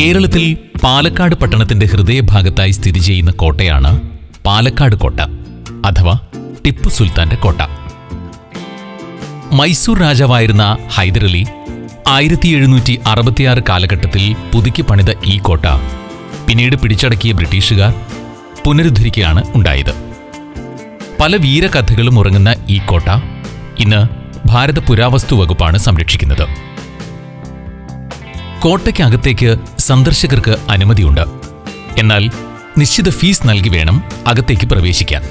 കേരളത്തിൽ പാലക്കാട് പട്ടണത്തിന്റെ ഹൃദയഭാഗത്തായി സ്ഥിതി ചെയ്യുന്ന കോട്ടയാണ് പാലക്കാട് കോട്ട അഥവാ ടിപ്പു സുൽത്താന്റെ കോട്ട. മൈസൂർ രാജാവായിരുന്ന ഹൈദരലി ആയിരത്തി എഴുന്നൂറ്റി അറുപത്തിയാറ് കാലഘട്ടത്തിൽ പുതുക്കി പണിത ഈ കോട്ട പിന്നീട് പിടിച്ചടക്കിയ ബ്രിട്ടീഷുകാർ പുനരുദ്ധരിക്കുകയാണ് ഉണ്ടായത്. പല വീരകഥകളും ഉറങ്ങുന്ന ഈ കോട്ട ഇന്ന് ഭാരത പുരാവസ്തു വകുപ്പാണ് സംരക്ഷിക്കുന്നത്. കോട്ടയ്ക്കകത്തേക്ക് സന്ദർശകർക്ക് അനുമതിയുണ്ട്. എന്നാൽ നിശ്ചിത ഫീസ് നൽകി വേണം അകത്തേക്ക് പ്രവേശിക്കാൻ.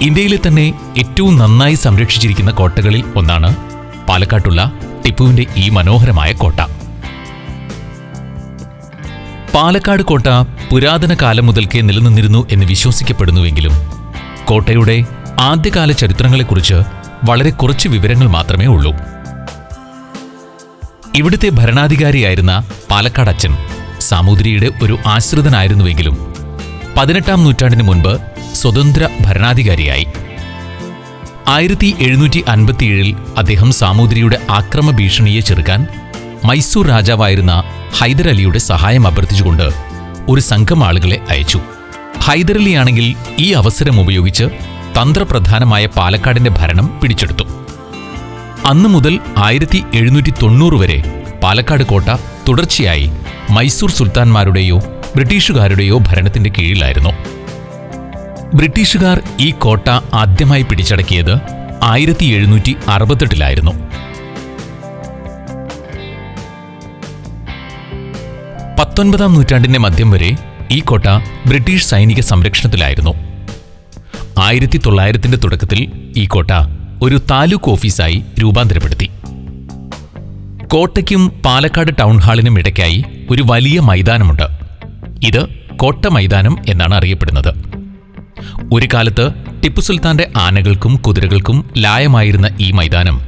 ഇന്ത്യയിലെ തന്നെ ഏറ്റവും നന്നായി സംരക്ഷിച്ചിരിക്കുന്ന കോട്ടകളിൽ ഒന്നാണ് പാലക്കാട്ടുള്ള ടിപ്പുവിന്റെ ഈ മനോഹരമായ കോട്ട. പാലക്കാട് കോട്ട പുരാതന കാലം മുതൽക്കേ നിലനിന്നിരുന്നു എന്ന് വിശ്വസിക്കപ്പെടുന്നുവെങ്കിലും കോട്ടയുടെ ആദ്യകാല ചരിത്രങ്ങളെക്കുറിച്ച് വളരെ കുറച്ച് വിവരങ്ങൾ മാത്രമേ ഉള്ളൂ. ഇവിടുത്തെ ഭരണാധികാരിയായിരുന്ന പാലക്കാട് അച്ഛൻ സാമൂതിരിയുടെ ഒരു ആശ്രിതനായിരുന്നുവെങ്കിലും പതിനെട്ടാം നൂറ്റാണ്ടിന് മുൻപ് സ്വതന്ത്ര ഭരണാധികാരിയായി. ആയിരത്തി എഴുന്നൂറ്റി അൻപത്തിയേഴിൽ അദ്ദേഹം സാമൂതിരിയുടെ ആക്രമ ഭീഷണിയെ ചെറുക്കാൻ മൈസൂർ രാജാവായിരുന്ന ഹൈദരലിയുടെ സഹായം അഭ്യർത്ഥിച്ചുകൊണ്ട് ഒരു സംഘം ആളുകളെ അയച്ചു. ഹൈദരലിയാണെങ്കിൽ ഈ അവസരം ഉപയോഗിച്ച് തന്ത്രപ്രധാനമായ പാലക്കാടിന്റെ ഭരണം പിടിച്ചെടുത്തു. അന്നു മുതൽ ആയിരത്തി എഴുന്നൂറ്റി തൊണ്ണൂറ് വരെ പാലക്കാട് കോട്ട തുടർച്ചയായി മൈസൂർ സുൽത്താൻമാരുടെയോ ബ്രിട്ടീഷുകാരുടെയോ ഭരണത്തിന്റെ കീഴിലായിരുന്നു. ബ്രിട്ടീഷുകാർ ഈ കോട്ട ആദ്യമായി പിടിച്ചടക്കിയത് ആയിരത്തി എഴുന്നൂറ്റി അറുപത്തെട്ടിലായിരുന്നു. പത്തൊൻപതാം നൂറ്റാണ്ടിന്റെ മധ്യം വരെ ഈ കോട്ട ബ്രിട്ടീഷ് സൈനിക സംരക്ഷണത്തിലായിരുന്നു. ആയിരത്തി തൊള്ളായിരത്തിന്റെ തുടക്കത്തിൽ ഈ കോട്ട ഒരു താലൂക്ക് ഓഫീസായി രൂപാന്തരപ്പെടുത്തി. കോട്ടയ്ക്കും പാലക്കാട് ടൗൺ ഹാളിനും ഇടയ്ക്കായി ഒരു വലിയ മൈതാനമുണ്ട്. ഇത് കോട്ട മൈതാനം എന്നാണ് അറിയപ്പെടുന്നത്. ഒരു കാലത്ത് ടിപ്പു സുൽത്താന്റെ ആനകൾക്കും കുതിരകൾക്കും ലായമായിരുന്ന ഈ മൈതാനം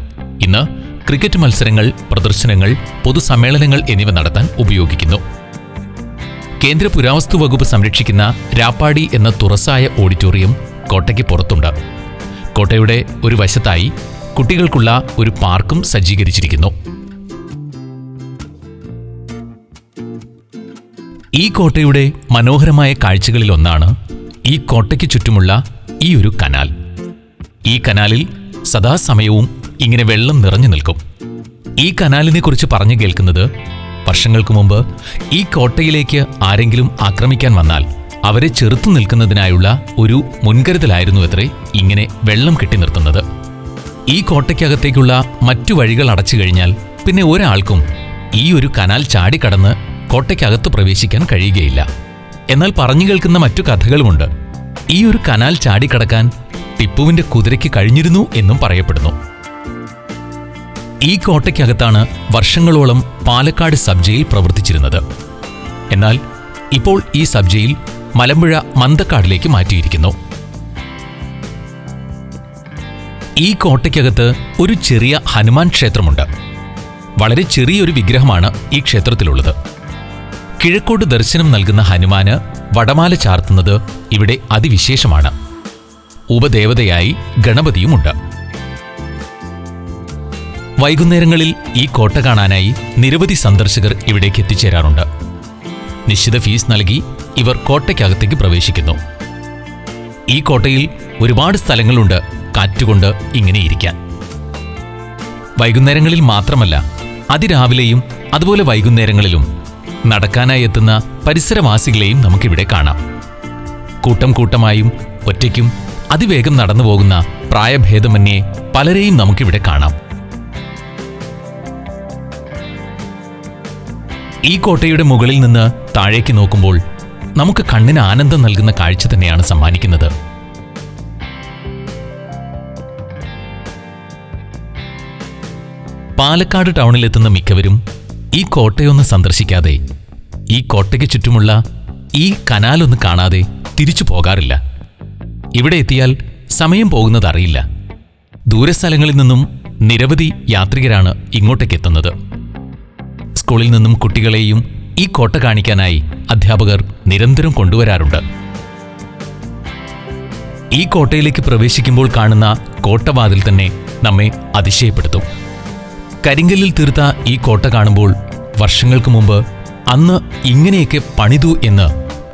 ഇന്ന് ക്രിക്കറ്റ് മത്സരങ്ങൾ പ്രദർശനങ്ങൾ പൊതുസമ്മേളനങ്ങൾ എന്നിവ നടത്താൻ ഉപയോഗിക്കുന്നു. കേന്ദ്ര പുരാവസ്തു വകുപ്പ് സംരക്ഷിക്കുന്ന രാപ്പാടി എന്ന തുറസായ ഓഡിറ്റോറിയം കോട്ടയ്ക്ക് പുറത്തുണ്ട്. കോട്ടയുടെ ഒരു വശത്തായി കുട്ടികൾക്കുള്ള ഒരു പാർക്കും സജ്ജീകരിച്ചിരിക്കുന്നു. ഈ കോട്ടയുടെ മനോഹരമായ കാഴ്ചകളിലൊന്നാണ് ഈ കോട്ടയ്ക്ക് ചുറ്റുമുള്ള ഈ ഒരു കനാൽ. ഈ കനാലിൽ സദാസമയവും ഇങ്ങനെ വെള്ളം നിറഞ്ഞു നിൽക്കും. ഈ കനാലിനെ കുറിച്ച് പറഞ്ഞു കേൾക്കുന്നത് വർഷങ്ങൾക്ക് മുമ്പ് ഈ കോട്ടയിലേക്ക് ആരെങ്കിലും ആക്രമിക്കാൻ വന്നാൽ അവരെ ചെറുത്തു നിൽക്കുന്നതിനായുള്ള ഒരു മുൻകരുതലായിരുന്നു അത്രേ ഇങ്ങനെ വെള്ളം കെട്ടി നിർത്തുന്നത്. ഈ കോട്ടയ്ക്കകത്തേക്കുള്ള മറ്റു വഴികൾ അടച്ചു കഴിഞ്ഞാൽ പിന്നെ ഒരാൾക്കും ഈ ഒരു കനാൽ ചാടിക്കടന്ന് കോട്ടയ്ക്കകത്ത് പ്രവേശിക്കാൻ കഴിയുകയില്ല. എന്നാൽ പറഞ്ഞു കേൾക്കുന്ന മറ്റു കഥകളുമുണ്ട്. ഈ ഒരു കനാൽ ചാടിക്കടക്കാൻ ടിപ്പുവിന്റെ കുതിരയ്ക്ക് കഴിഞ്ഞിരുന്നു എന്നും പറയപ്പെടുന്നു. ഈ കോട്ടയ്ക്കകത്താണ് വർഷങ്ങളോളം പാലക്കാട് സബ് ജയിൽ പ്രവർത്തിച്ചിരുന്നത്. എന്നാൽ ഇപ്പോൾ ഈ സബ് ജയിൽ മലമ്പുഴ മന്തക്കാടിലേക്ക് മാറ്റിയിരിക്കുന്നു. ഈ കോട്ടയ്ക്കകത്ത് ഒരു ചെറിയ ഹനുമാൻ ക്ഷേത്രമുണ്ട്. വളരെ ചെറിയൊരു വിഗ്രഹമാണ് ഈ ക്ഷേത്രത്തിലുള്ളത്. കിഴക്കോട്ട് ദർശനം നൽകുന്ന ഹനുമാന് വടമാല ചാർത്തുന്നത് ഇവിടെ അതിവിശേഷമാണ്. ഉപദേവതയായി ഗണപതിയുമുണ്ട്. വൈകുന്നേരങ്ങളിൽ ഈ കോട്ട കാണാനായി നിരവധി സന്ദർശകർ ഇവിടേക്ക് എത്തിച്ചേരാറുണ്ട്. നിശ്ചിത ഫീസ് നൽകി ഇവർ കോട്ടയ്ക്കകത്തേക്ക് പ്രവേശിക്കുന്നു. ഈ കോട്ടയിൽ ഒരുപാട് സ്ഥലങ്ങളുണ്ട് കാറ്റുകൊണ്ട് ഇങ്ങനെ ഇരിക്കാൻ. വൈകുന്നേരങ്ങളിൽ മാത്രമല്ല അതിരാവിലെയും അതുപോലെ വൈകുന്നേരങ്ങളിലും നടക്കാനായി എത്തുന്ന പരിസരവാസികളെയും നമുക്കിവിടെ കാണാം. കൂട്ടം കൂട്ടമായും ഒറ്റയ്ക്കും അതിവേഗം നടന്നു പോകുന്ന പ്രായഭേദമന്യേ പലരെയും നമുക്കിവിടെ കാണാം. ഈ കോട്ടയുടെ മുകളിൽ നിന്ന് താഴേക്ക് നോക്കുമ്പോൾ നമുക്ക് കണ്ണിന് ആനന്ദം നൽകുന്ന കാഴ്ച തന്നെയാണ് സമ്മാനിക്കുന്നത്. പാലക്കാട് ടൗണിലെത്തുന്ന മിക്കവരും ഈ കോട്ടയൊന്ന് സന്ദർശിക്കാതെ ഈ കോട്ടയ്ക്ക് ചുറ്റുമുള്ള ഈ കനാലൊന്ന് കാണാതെ തിരിച്ചു പോകാറില്ല. ഇവിടെ എത്തിയാൽ സമയം പോകുന്നതറിയില്ല ദൂരസ്ഥലങ്ങളിൽ നിന്നും നിരവധി യാത്രികരാണ് ഇങ്ങോട്ടേക്ക് എത്തുന്നത്. സ്കൂളിൽ നിന്നും കുട്ടികളെയും ഈ കോട്ട കാണിക്കാനായി അധ്യാപകർ നിരന്തരം കൊണ്ടുവരാറുണ്ട്. ഈ കോട്ടയിലേക്ക് പ്രവേശിക്കുമ്പോൾ കാണുന്ന കോട്ടവാതിൽ തന്നെ നമ്മെ അതിശയപ്പെടുത്തും. കരിങ്കല്ലിൽ തീർത്ത ഈ കോട്ട കാണുമ്പോൾ വർഷങ്ങൾക്ക് മുമ്പ് അന്ന് ഇങ്ങനെയൊക്കെ പണിതു എന്ന്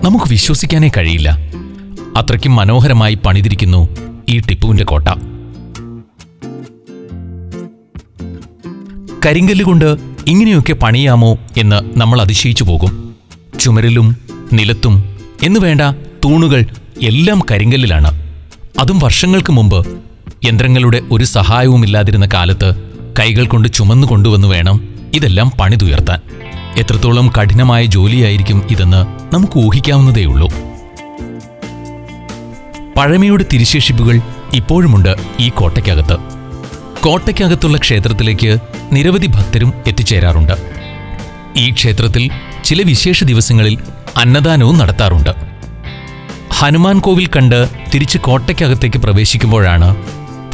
നമുക്ക് വിശ്വസിക്കാനേ കഴിയില്ല. അത്രയ്ക്കും മനോഹരമായി പണിതിരിക്കുന്നു ഈ ടിപ്പുവിന്റെ കോട്ട. കരിങ്കല്ലുകൊണ്ട് ഇങ്ങനെയൊക്കെ പണിയാമോ എന്ന് നമ്മൾ അതിശയിച്ചു പോകും. ചുമരിലും നിലത്തും എന്നു വേണ്ട തൂണുകൾ എല്ലാം കരിങ്കല്ലിലാണ്. അതും വർഷങ്ങൾക്ക് മുമ്പ് യന്ത്രങ്ങളുടെ ഒരു സഹായവുമില്ലാതിരുന്ന കാലത്ത് കൈകൾ കൊണ്ട് ചുമന്നു കൊണ്ടുവന്നു വേണം ഇതെല്ലാം പണിതുയർത്താൻ. എത്രത്തോളം കഠിനമായ ജോലിയായിരിക്കും ഇതെന്ന് നമുക്ക് ഊഹിക്കാവുന്നതേയുള്ളൂ പഴമയുടെ തിരിശേഷിപ്പുകൾ ഇപ്പോഴുമുണ്ട് ഈ കോട്ടയ്ക്കകത്ത്. കോട്ടയ്ക്കകത്തുള്ള ക്ഷേത്രത്തിലേക്ക് നിരവധി ഭക്തരും എത്തിച്ചേരാറുണ്ട്. ഈ ക്ഷേത്രത്തിൽ ചില വിശേഷ ദിവസങ്ങളിൽ അന്നദാനവും നടത്താറുണ്ട്. ഹനുമാൻ കോവിൽ കണ്ട് തിരിച്ച് കോട്ടയ്ക്കകത്തേക്ക് പ്രവേശിക്കുമ്പോഴാണ്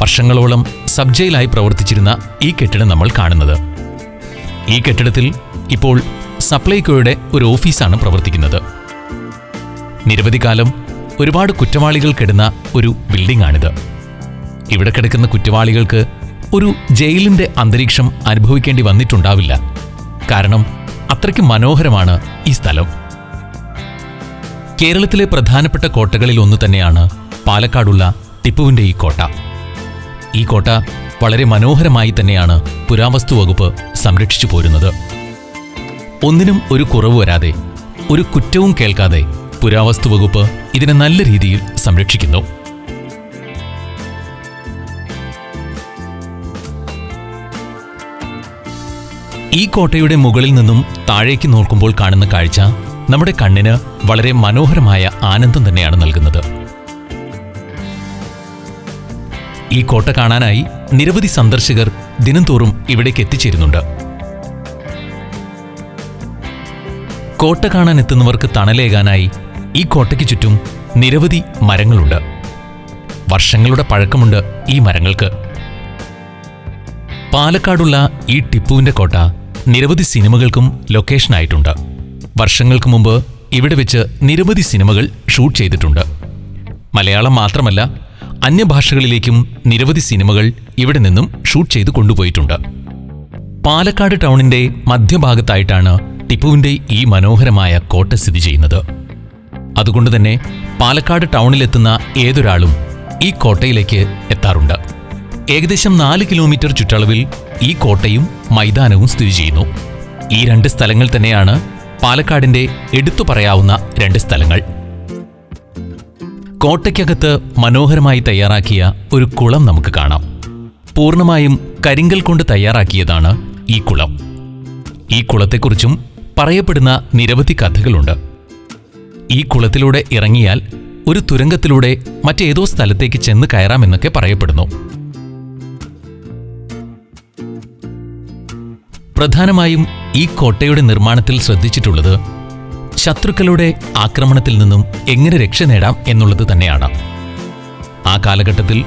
വർഷങ്ങളോളം സബ് ജയിലായി പ്രവർത്തിച്ചിരുന്ന ഈ കെട്ടിടം നമ്മൾ കാണുന്നത്. ഈ കെട്ടിടത്തിൽ ഇപ്പോൾ സപ്ലൈകോയുടെ ഒരു ഓഫീസാണ് പ്രവർത്തിക്കുന്നത്. നിരവധി കാലം ഒരുപാട് കുറ്റവാളികൾ കിടന്ന ഒരു ബിൽഡിംഗ് ആണിത് ഇവിടെ കിടക്കുന്ന കുറ്റവാളികൾക്ക് ഒരു ജയിലിന്റെ അന്തരീക്ഷം അനുഭവിക്കേണ്ടി വന്നിട്ടുണ്ടാവില്ല. കാരണം അത്രയ്ക്ക് മനോഹരമാണ് ഈ സ്ഥലം. കേരളത്തിലെ പ്രധാനപ്പെട്ട കോട്ടകളിൽ ഒന്ന് തന്നെയാണ് പാലക്കാടുള്ള ടിപ്പുവിന്റെ ഈ കോട്ട. ഈ കോട്ട വളരെ മനോഹരമായി തന്നെയാണ് പുരാവസ്തു വകുപ്പ് സംരക്ഷിച്ചു പോരുന്നത്. ഒന്നിനും ഒരു കുറവ് വരാതെ ഒരു കുറ്റവും കേൾക്കാതെ പുരാവസ്തു വകുപ്പ് ഇതിനെ നല്ല രീതിയിൽ സംരക്ഷിക്കുന്നു. ഈ കോട്ടയുടെ മുകളിൽ നിന്നും താഴേക്ക് നോക്കുമ്പോൾ കാണുന്ന കാഴ്ച നമ്മുടെ കണ്ണിന് വളരെ മനോഹരമായ ആനന്ദം തന്നെയാണ് നൽകുന്നത്. ഈ കോട്ട കാണാനായി നിരവധി സന്ദർശകർ ദിനംതോറും ഇവിടേക്ക് എത്തിച്ചേരുന്നുണ്ട്. കോട്ട കാണാൻ എത്തുന്നവർക്ക് തണലേകാനായി ഈ കോട്ടയ്ക്ക് ചുറ്റും നിരവധി മരങ്ങളുണ്ട്. വർഷങ്ങളുടെ പഴക്കമുണ്ട് ഈ മരങ്ങൾക്ക്. പാലക്കാടുള്ള ഈ ടിപ്പുവിന്റെ കോട്ട നിരവധി സിനിമകൾക്കും ലൊക്കേഷനായിട്ടുണ്ട് വർഷങ്ങൾക്ക് മുമ്പ് ഇവിടെ വെച്ച് നിരവധി സിനിമകൾ ഷൂട്ട് ചെയ്തിട്ടുണ്ട്. മലയാളം മാത്രമല്ല അന്യഭാഷകളിലേക്കും നിരവധി സിനിമകൾ ഇവിടെ നിന്നും ഷൂട്ട് ചെയ്ത് കൊണ്ടുപോയിട്ടുണ്ട്. പാലക്കാട് ടൗണിന്റെ മധ്യഭാഗത്തായിട്ടാണ് ടിപ്പുവിന്റെ ഈ മനോഹരമായ കോട്ട സ്ഥിതി ചെയ്യുന്നത്. അതുകൊണ്ട് തന്നെ പാലക്കാട് ടൗണിലെത്തുന്ന ഏതൊരാളും ഈ കോട്ടയിലേക്ക് എത്താറുണ്ട്. ഏകദേശം നാല് കിലോമീറ്റർ ചുറ്റളവിൽ ഈ കോട്ടയും മൈതാനവും സ്ഥിതി ചെയ്യുന്നു. ഈ രണ്ട് സ്ഥലങ്ങൾ തന്നെയാണ് പാലക്കാടിന്റെ എടുത്തു പറയാവുന്ന രണ്ട് സ്ഥലങ്ങൾ. കോട്ടയ്ക്കകത്ത് മനോഹരമായി തയ്യാറാക്കിയ ഒരു കുളം നമുക്ക് കാണാം. പൂർണമായും കരിങ്കൽ കൊണ്ട് തയ്യാറാക്കിയതാണ് ഈ കുളം. ഈ കുളത്തെക്കുറിച്ചും പറയപ്പെടുന്ന നിരവധി കഥകളുണ്ട്. ഈ കുളത്തിലൂടെ ഇറങ്ങിയാൽ ഒരു തുരങ്കത്തിലൂടെ മറ്റേതോ സ്ഥലത്തേക്ക് ചെന്ന് കയറാമെന്നൊക്കെ പറയപ്പെടുന്നു. പ്രധാനമായും ഈ കോട്ടയുടെ നിർമ്മാണത്തിൽ ശ്രദ്ധിച്ചിട്ടുള്ളത് ശത്രുക്കളുടെ ആക്രമണത്തിൽ നിന്നും എങ്ങനെ രക്ഷ നേടാം എന്നുള്ളത് തന്നെയാണ്. ആ കാലഘട്ടത്തിൽ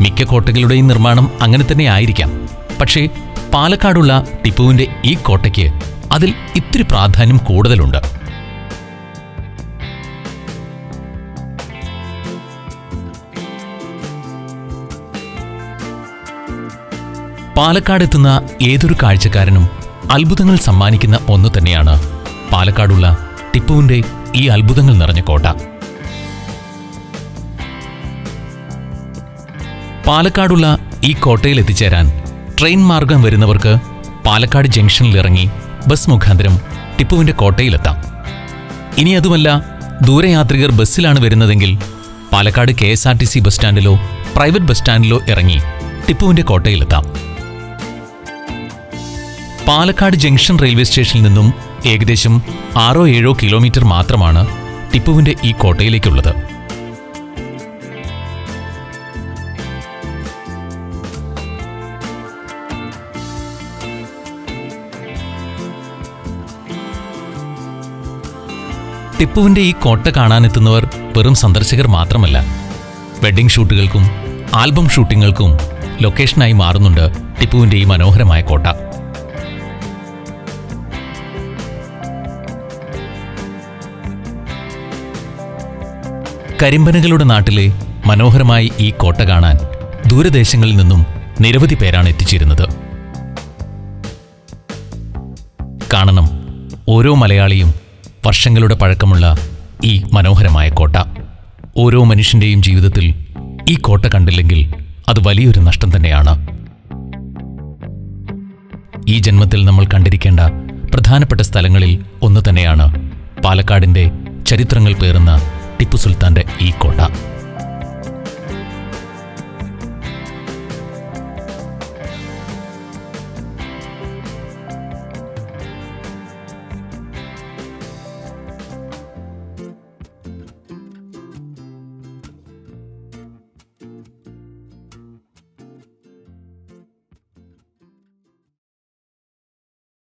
മിക്ക കോട്ടകളുടെയും നിർമ്മാണം അങ്ങനെ തന്നെ ആയിരിക്കാം. പക്ഷേ പാലക്കാടുള്ള ടിപ്പുവിന്റെ ഈ കോട്ടയ്ക്ക് അതിൽ ഇത്തിരി പ്രാധാന്യം കൂടുതലുണ്ട്. പാലക്കാടെത്തുന്ന ഏതൊരു കാഴ്ചക്കാരനും അത്ഭുതങ്ങൾ സമ്മാനിക്കുന്ന ഒന്ന് തന്നെയാണ് പാലക്കാടുള്ള ടിപ്പുവിന്റെ ഈ അത്ഭുതങ്ങൾ നിറഞ്ഞ കോട്ട. പാലക്കാടുള്ള ഈ കോട്ടയിൽ എത്തിച്ചേരാൻ ട്രെയിൻ മാർഗം വരുന്നവർക്ക് പാലക്കാട് ജംഗ്ഷനിൽ ഇറങ്ങി ബസ് മുഖാന്തരം ടിപ്പുവിന്റെ കോട്ടയിലെത്താം. ഇനി അതുമല്ല ദൂരയാത്രികർ ബസ്സിലാണ് വരുന്നതെങ്കിൽ Palakkad K S R T C bus സ്റ്റാൻഡിലോ private bus സ്റ്റാൻഡിലോ ഇറങ്ങി ടിപ്പുവിന്റെ കോട്ടയിലെത്താം. പാലക്കാട് ജംഗ്ഷൻ റെയിൽവേ സ്റ്റേഷനിൽ നിന്നും ഏകദേശം ആറോ ഏഴോ കിലോമീറ്റർ മാത്രമാണ് ടിപ്പുവിന്റെ ഈ കോട്ടയിലേക്കുള്ളത്. ടിപ്പുവിന്റെ ഈ കോട്ട കാണാനെത്തുന്നവർ വെറും സന്ദർശകർ മാത്രമല്ല വെഡ്ഡിംഗ് ഷൂട്ടുകൾക്കും ആൽബം ഷൂട്ടിങ്ങുകൾക്കും ലൊക്കേഷനായി മാറുന്നുണ്ട് ടിപ്പുവിന്റെ ഈ മനോഹരമായ കോട്ട. കരിമ്പനകളുടെ നാട്ടിലെ മനോഹരമായി ഈ കോട്ട കാണാൻ ദൂരദേശങ്ങളിൽ നിന്നും നിരവധി പേരാണ് എത്തിച്ചിരുന്നത്. കാണണം. ഓരോ മലയാളിയും വർഷങ്ങളുടെ പഴക്കമുള്ള ഈ മനോഹരമായ കോട്ട. ഓരോ മനുഷ്യന്റെയും ജീവിതത്തിൽ ഈ കോട്ട കണ്ടില്ലെങ്കിൽ അത് വലിയൊരു നഷ്ടം തന്നെയാണ്. ഈ ജന്മത്തിൽ നമ്മൾ കണ്ടിരിക്കേണ്ട പ്രധാനപ്പെട്ട സ്ഥലങ്ങളിൽ ഒന്ന് തന്നെയാണ് പാലക്കാടിന്റെ ചരിത്രങ്ങൾ പേറുന്ന ടിപ്പു സുൽത്താന്റെ ഈ കോട്ട.